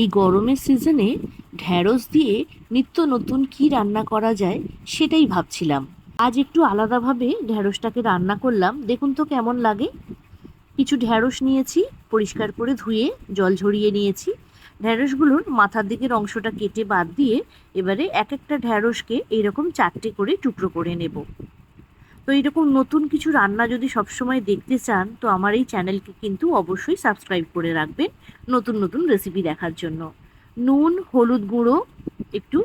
এই গরমের সিজনে ঢ্যাঁড়স দিয়ে নিত্য নতুন কি রান্না করা যায় সেটাই ভাবছিলাম। আজ একটু আলাদাভাবে ঢ্যাঁড়সটাকে রান্না করলাম। দেখুন তো কেমন লাগে। কিছু ঢ্যাঁড়স নিয়েছি, পরিষ্কার করে ধুয়ে জল ঝরিয়ে নিয়েছি। ঢ্যাঁড়সগুলোর মাথার দিকের অংশটা কেটে বাদ দিয়ে এবারে এক একটা ঢ্যাঁড়সকে এইরকম চারটে করে টুকরো করে নেব। তো এইরকম নতুন কিছু রান্না যদি সবসময় দেখতে চান, তো আমার এই চ্যানেলকে কিন্তু অবশ্যই সাবস্ক্রাইব করে রাখবেন নতুন নতুন রেসিপি দেখার জন্য। নুন, হলুদ গুঁড়ো, একটু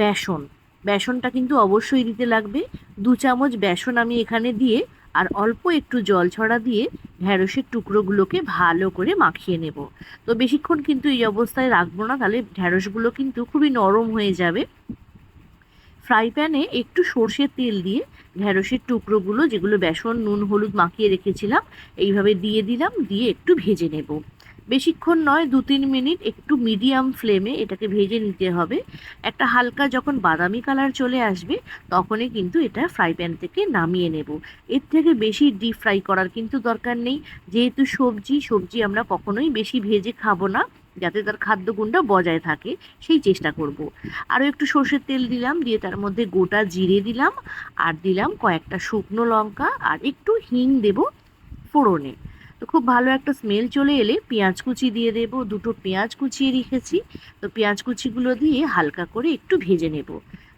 বেসন। বেসনটা কিন্তু অবশ্যই দিতে লাগবে। দু চামচ বেসন আমি এখানে দিয়ে আর অল্প একটু জল ছড়া দিয়ে ঢ্যাঁড়সের টুকরোগুলোকে ভালো করে মাখিয়ে নেব। তো বেশিক্ষণ কিন্তু এই অবস্থায় রাখব না, তাহলে ঢ্যাঁড়সগুলো কিন্তু খুবই নরম হয়ে যাবে। ফ্রাই প্যানে একটু সর্ষের তেল দিয়ে ঢ্যাঁড়সের টুকরোগুলো, যেগুলো বেসন, নুন, হলুদ মাখিয়ে রেখেছিলাম, এইভাবে দিয়ে দিলাম, দিয়ে একটু ভেজে নেব। বেশিক্ষণ নয় দু তিন মিনিট একটু মিডিয়াম ফ্লেমে এটাকে ভেজে নিতে হবে। একটা হালকা যখন বাদামি কালার চলে আসবে, তখনই কিন্তু এটা ফ্রাই প্যান থেকে নামিয়ে নেব। এর থেকে বেশি ডিপ ফ্রাই করার কিন্তু দরকার নেই। যেহেতু সবজি সবজি আমরা কখনোই বেশি ভেজে খাব না। যাতে তার খাদ্যগুণটা বজায় থাকে, সেই চেষ্টা করব। আরও একটু সর্ষের তেল দিলাম, দিয়ে তার মধ্যে গোটা জিরে দিলাম, আর দিলাম কয়েকটা শুকনো লঙ্কা, আর একটু হিং দেব ফোড়নে। তো খুব ভালো একটা স্মেল চলে এলে পেঁয়াজ কুচি দিয়ে দেব, দুটো পেঁয়াজ কুচিয়ে রেখেছি। তো পেঁয়াজ কুচিগুলো দিয়ে হালকা করে একটু ভেজে নেব।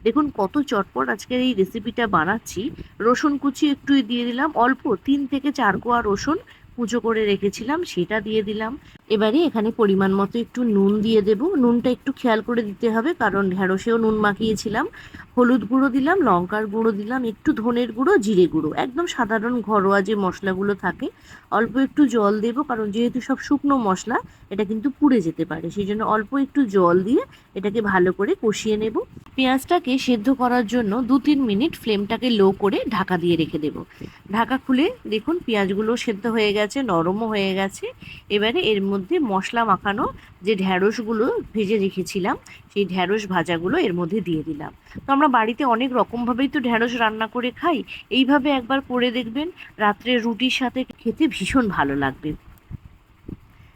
দেখুন কত চটপট আজকের এই রেসিপিটা বানাচ্ছি। রসুন কুচি একটু দিয়ে দিলাম, অল্প তিন থেকে চার কোয়া রসুন কুচো করে রেখেছিলাম, সেটা দিয়ে দিলাম। এবারে এখানে পরিমাণ মতো একটু নুন দিয়ে দেব। নুনটা একটু খেয়াল করে দিতে হবে, কারণ ঢ্যাঁড়সেও নুন মাখিয়েছিলাম। হলুদ গুঁড়ো দিলাম, লঙ্কার গুঁড়ো দিলাম, একটু ধনের গুঁড়ো, জিরে গুঁড়ো। একদম সাধারণ ঘরোয়া যে মশলাগুলো থাকে, অল্প একটু জল দেব, কারণ যেহেতু সব শুকনো মশলা, এটা কিন্তু পুড়ে যেতে পারে। সেই জন্য অল্প একটু জল দিয়ে এটাকে ভালো করে কষিয়ে নেব। পেঁয়াজটাকে সেদ্ধ করার জন্য দু তিন মিনিট ফ্লেমটাকে লো করে ঢাকা দিয়ে রেখে দেব। ঢাকা খুলে দেখুন পেঁয়াজগুলো সেদ্ধ হয়ে গেছে, নরমও হয়ে গেছে। এবারে এর মধ্যে মশলা মাখানো যে ঢ্যাঁড়সগুলো ভেজে রেখেছিলাম, সেই ঢ্যাঁড়স ভাজাগুলো এর মধ্যে দিয়ে দিলাম। তো আমরা বাড়িতে অনেক রকমভাবেই তো ঢ্যাঁড়স রান্না করে খাই, এইভাবে একবার করে দেখবেন, রাত্রে রুটির সাথে খেতে ভীষণ ভালো লাগবে।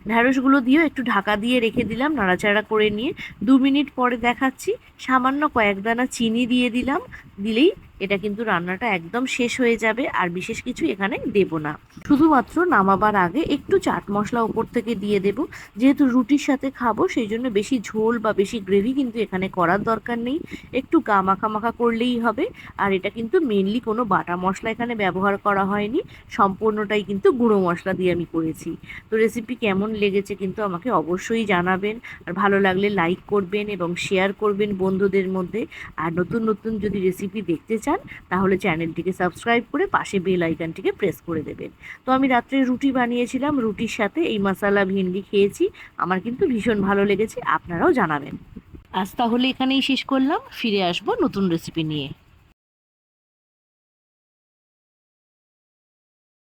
ঢ্যাঁড়সগুলো দিয়েও একটু ঢাকা দিয়ে রেখে দিলাম, নাড়াচাড়া করে নিয়ে। দু মিনিট পরে দেখাচ্ছি, সামান্য কয়েক দানা চিনি দিয়ে দিলাম, দিলেই এটা কিন্তু রান্নাটা একদম শেষ হয়ে যাবে, আর বিশেষ কিছু এখানে দেব না। শুধুমাত্র নামাবার আগে একটু চাট মশলা ওপর থেকে দিয়ে দেব। যেহেতু রুটির সাথে খাব, সেই জন্য বেশি ঝোল বা বেশি গ্রেভি কিন্তু এখানে করার দরকার নেই। একটু গা মাখা মাখা করলেই হবে, আর এটা কিন্তু মেনলি কোনো বাটা মশলা এখানে ব্যবহার করা হয়নি। সম্পূর্ণটাই কিন্তু গুঁড়ো মশলা দিয়ে আমি করেছি। তো রেসিপি কেমন লেগেছে কিন্তু আমাকে অবশ্যই জানাবেন, আর ভালো লাগলে লাইক করবেন এবং শেয়ার করবেন বন্ধুদের মধ্যে। আর নতুন নতুন যদি রেসিপি দেখতে চান, তাহলে চ্যানেলটিকে সাবস্ক্রাইব করে পাশে বেল আইকনটিকে প্রেস করে দেবেন। তো আমি রাত্রে রুটি বানিয়েছিলাম, রুটির সাথে এই মশালা ভিন্ডি খেয়েছি। আমার কিন্তু ভীষণ ভালো লেগেছে, আপনারাও জানাবেন। আজ তাহলে এখানেই শেষ করলাম, ফিরে আসব নতুন রেসিপি নিয়ে।